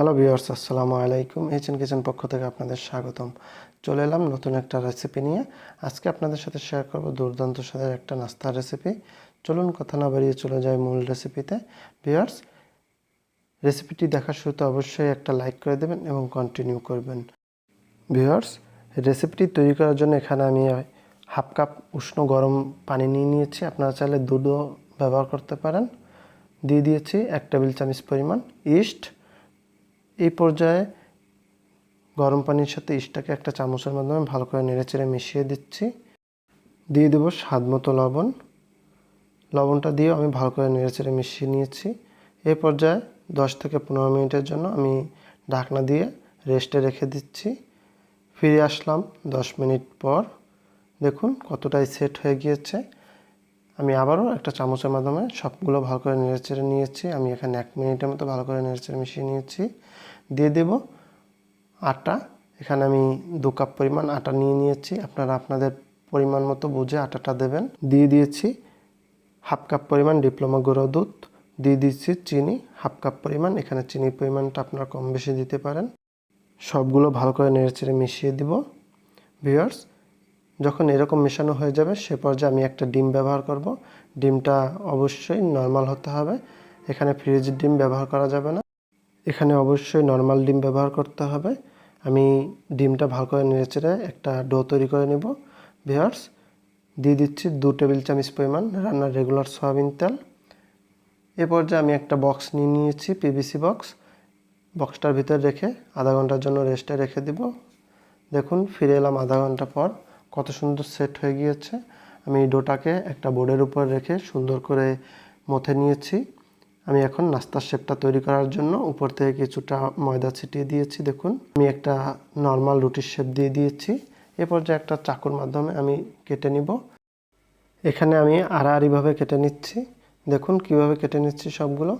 Hello viewers আসসালামু আলাইকুম এইচেন kitchen পক্ষ থেকে আপনাদের স্বাগতম। চলে এলাম নতুন একটা রেসিপি নিয়ে। আজকে আপনাদের সাথে শেয়ার করব দুর্দান্ত স্বাদের একটা নাস্তার রেসিপি চলুন কথা না বাড়িয়ে চলে যায় মূল রেসিপিতে ভিউয়ার্স রেসিপিটি দেখার শুরুতে অবশ্যই একটা লাইক করে দেবেন এবং কন্টিনিউ করবেন। ভিউয়ার্স রেসিপিটি তৈরি করার জন্য এখানে আমি হাফ কাপ উষ্ণ গরম পানি নিয়ে নিয়েছি। আপনারা চাইলে দুধও ব্যবহার করতে পারেন। দিয়ে দিয়েছি এক টেবিল চামচ পরিমাণ ইস্ট এই পর্যায়ে গরম পানির সাথে ইস্টটাকে একটা চামচের মাধ্যমে ভালো করে নেড়েচেড়ে মিশিয়ে দিচ্ছি। দিয়ে দেবো স্বাদ মতো লবণ। লবণটা দিয়ে আমি ভালো করে নেড়েচেড়ে মিশিয়ে নিয়েছি। এই পর্যায়ে দশ থেকে পনেরো মিনিটের জন্য আমি ঢাকনা দিয়ে রেস্টে রেখে দিচ্ছি। ফিরে আসলাম দশ মিনিট পর। দেখুন কতটাই সেট হয়ে গিয়েছে। আমি আবারও একটা চামচের মাধ্যমে সবগুলো ভালো করে নেড়েচেড়ে নিয়েছি। আমি এখানে এক মিনিটের মতো ভালো করে নেড়েচেড়ে মিশিয়ে নিয়েছি। দিয়ে দেব আটা। এখানে আমি দু কাপ পরিমাণ আটা নিয়ে নিয়েছি। আপনারা আপনাদের পরিমাণ মতো বুঝে আটাটা দেবেন। দিয়ে দিয়েছি হাফ কাপ পরিমাণ ডিপ্লোমা গুঁড়ো দুধ। দিয়ে দিচ্ছি চিনি, হাফ কাপ পরিমাণ। এখানে চিনির পরিমাণটা আপনারা কম বেশি দিতে পারেন। সবগুলো ভালো করে নেড়েচেড়ে মিশিয়ে দিব। ভিউয়ার্স যখন এরকম মেশানো হয়ে যাবে, সে পর্যায়ে আমি একটা ডিম ব্যবহার করব। ডিমটা অবশ্যই নর্মাল হতে হবে। এখানে ফ্রিজের ডিম ব্যবহার করা যাবে না। এখানে অবশ্যই নর্মাল ডিম ব্যবহার করতে হবে। আমি ডিমটা ভালো করে নেড়েচেড়ে একটা ডো তৈরি করে নেব। ভিওয়ার্স দিয়ে দিচ্ছি দু টেবিল চামচ পরিমাণ রান্নার রেগুলার সয়াবিন তেল। এ পর্যায়ে আমি একটা বক্স নিয়ে নিয়েছি, পিভিসি বক্স। বক্সটার ভিতর রেখে আধা ঘণ্টার জন্য রেস্টে রেখে দিব। দেখুন, ফিরে এলাম আধা ঘণ্টা পর। কত সুন্দর সেট হয়ে গিয়েছে। আমি ডোটাকে একটা বোর্ডের উপর রেখে সুন্দর করে মথে নিয়েছি। আমি এখন নাস্তার শেপটা তৈরি করার জন্য উপর থেকে কিছুটা ময়দা ছিটিয়ে দিয়েছি, দেখুন। আমি একটা নর্মাল রুটির শেপ দিয়ে দিয়েছি। এ পর্যায়ে একটা চাকুর মাধ্যমে আমি কেটে নিব। এখানে আমি আড়াআড়িভাবে কেটে নিচ্ছি। দেখুন কীভাবে কেটে নিচ্ছি সবগুলো।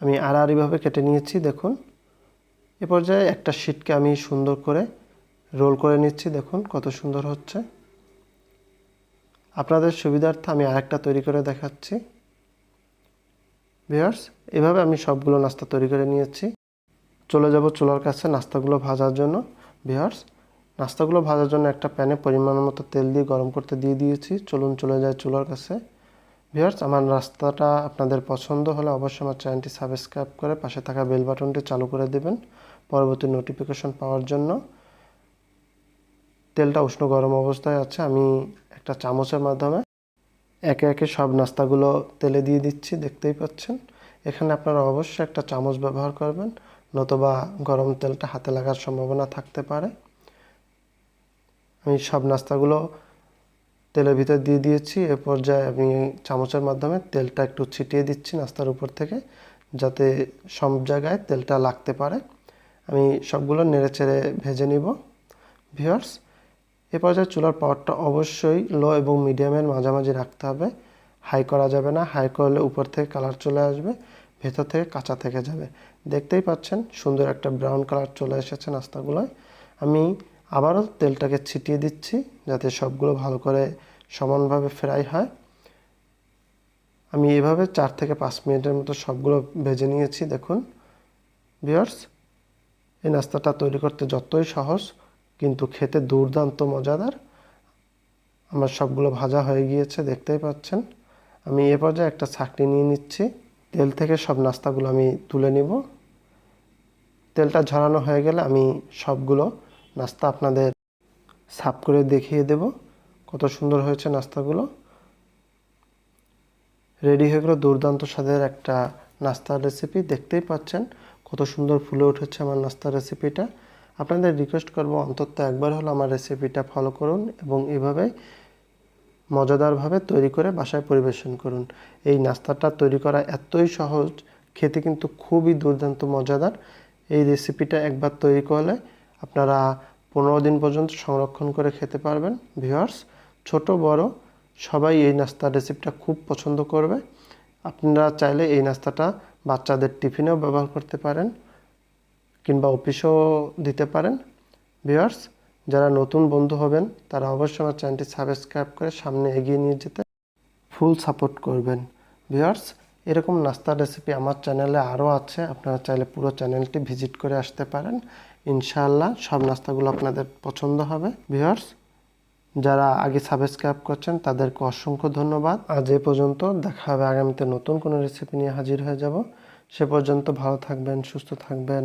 আমি আড়াআড়িভাবে কেটে নিয়েছি, দেখুন। এ পর্যায়ে একটা শিটকে আমি সুন্দর করে রোল করে নিচ্ছি, দেখুন কত সুন্দর হচ্ছে। আপনাদের সুবিধার্থে আমি আরেকটা তৈরি করে দেখাচ্ছি। ভিয়ার্স এভাবে আমি সবগুলো নাস্তা তৈরি করে নিয়েছি। চলে যাব চুলার কাছে নাস্তাগুলো ভাজার জন্য। ভিয়ার্স নাস্তাগুলো ভাজার জন্য একটা প্যানে পরিমাণ মতো তেল দিয়ে গরম করতে দিয়ে দিয়েছি। চলুন চলে যায় চুলার কাছে। ভিয়ার্স আমার রাস্তাটা আপনাদের পছন্দ হলে অবশ্যই আমার চ্যানেলটি সাবস্ক্রাইব করে পাশে থাকা বেল বাটনটি চালু করে দেবেন। পরবর্তী নোটিফিকেশন পাওয়ার জন্য। তেলটা উষ্ণ গরম অবস্থায় আছে, আমি একটা চামচের মাধ্যমে একে একে সব নাস্তাগুলো তেলে দিয়ে দিচ্ছি, দেখতেই পাচ্ছেন। এখানে আপনারা অবশ্যই একটা চামচ ব্যবহার করবেন, নতুবা গরম তেলটা হাতে লাগার সম্ভাবনা থাকতে পারে। আমি সব নাস্তাগুলো তেলের ভিতর দিয়ে দিয়েছি, এ পর্যায়ে আমি চামচের মাধ্যমে তেলটা একটু ছিটিয়ে দিচ্ছি নাস্তার উপর থেকে, যাতে সব জায়গায় তেলটা লাগতে পারে। আমি সবগুলো নেড়েচেড়ে ভেজে নিব। ভিওর্স এ পর্যায়ে চুলার পাওয়ারটা অবশ্যই লো এবং মিডিয়ামের মাঝামাঝি রাখতে হবে। হাই করা যাবে না। হাই করলে উপর থেকে কালার চলে আসবে, ভেতর থেকে কাঁচা থেকে যাবে। দেখতেই পাচ্ছেন, সুন্দর একটা ব্রাউন কালার চলে এসেছে নাস্তাগুলোয়। আমি আবারও তেলটাকে ছিটিয়ে দিচ্ছি যাতে সবগুলো ভালো করে সমানভাবে ফ্রাই হয়। আমি এভাবে চার থেকে পাঁচ মিনিটের মতো সবগুলো ভেজে নিয়েছি, দেখুন। বিয়ার্স এই নাস্তাটা তৈরি করতে যতই সহজ কিন্তু খেতে দুর্দান্ত মজাদার। আমার সবগুলো ভাজা হয়ে গিয়েছে, দেখতেই পাচ্ছেন। আমি এ পর্যায়ে একটা ছাকনি নিয়ে নিচ্ছি। তেল থেকে সব নাস্তাগুলো আমি তুলে নিব। তেলটা ঝরানো হয়ে গেলে আমি সবগুলো নাস্তা আপনাদের সাফ করে দেখিয়ে দেব কত সুন্দর হয়েছে নাস্তাগুলো। রেডি হয়ে গেলো দুর্দান্ত স্বাদের একটা নাস্তার রেসিপি দেখতেই পাচ্ছেন কত সুন্দর ফুলে উঠেছে আমার নাস্তার রেসিপিটা আপনাদের রিকোয়েস্ট করব অন্তত একবার হলো আমার রেসিপিটা ফলো করুন এবং এভাবে মজাদারভাবে তৈরি করে বাসায় পরিবেশন করুন। এই নাস্তাটা তৈরি করা এতই সহজ, খেতে কিন্তু খুবই দুর্দান্ত, মজাদার। এই রেসিপিটা একবার তৈরি করলে আপনারা পনেরো দিন পর্যন্ত সংরক্ষণ করে খেতে পারবেন। ভিওয়ার্স ছোট, বড়, সবাই এই নাস্তার রেসিপিটা খুব পছন্দ করবে। আপনারা চাইলে এই নাস্তাটা বাচ্চাদের টিফিনেও ব্যবহার করতে পারেন। কিংবা অফিসও দিতে পারেন। ভিউয়ার্স, যারা নতুন বন্ধু হবেন, তারা অবশ্যই আমার চ্যানেলটি সাবস্ক্রাইব করে সামনে এগিয়ে নিয়ে যেতে ফুল সাপোর্ট করবেন। ভিউয়ার্স, এরকম নাস্তার রেসিপি আমার চ্যানেলে আরও আছে। আপনারা চাইলে পুরো চ্যানেলটি ভিজিট করে আসতে পারেন। ইনশাআল্লাহ সব নাস্তাগুলো আপনাদের পছন্দ হবে। ভিউয়ার্স, যারা আগে সাবস্ক্রাইব করছেন, তাদেরকে অসংখ্য ধন্যবাদ। আজ এ পর্যন্ত দেখা হবে আগামীতে নতুন কোনো রেসিপি নিয়ে হাজির হয়ে যাব। সে পর্যন্ত ভালো থাকবেন, সুস্থ থাকবেন।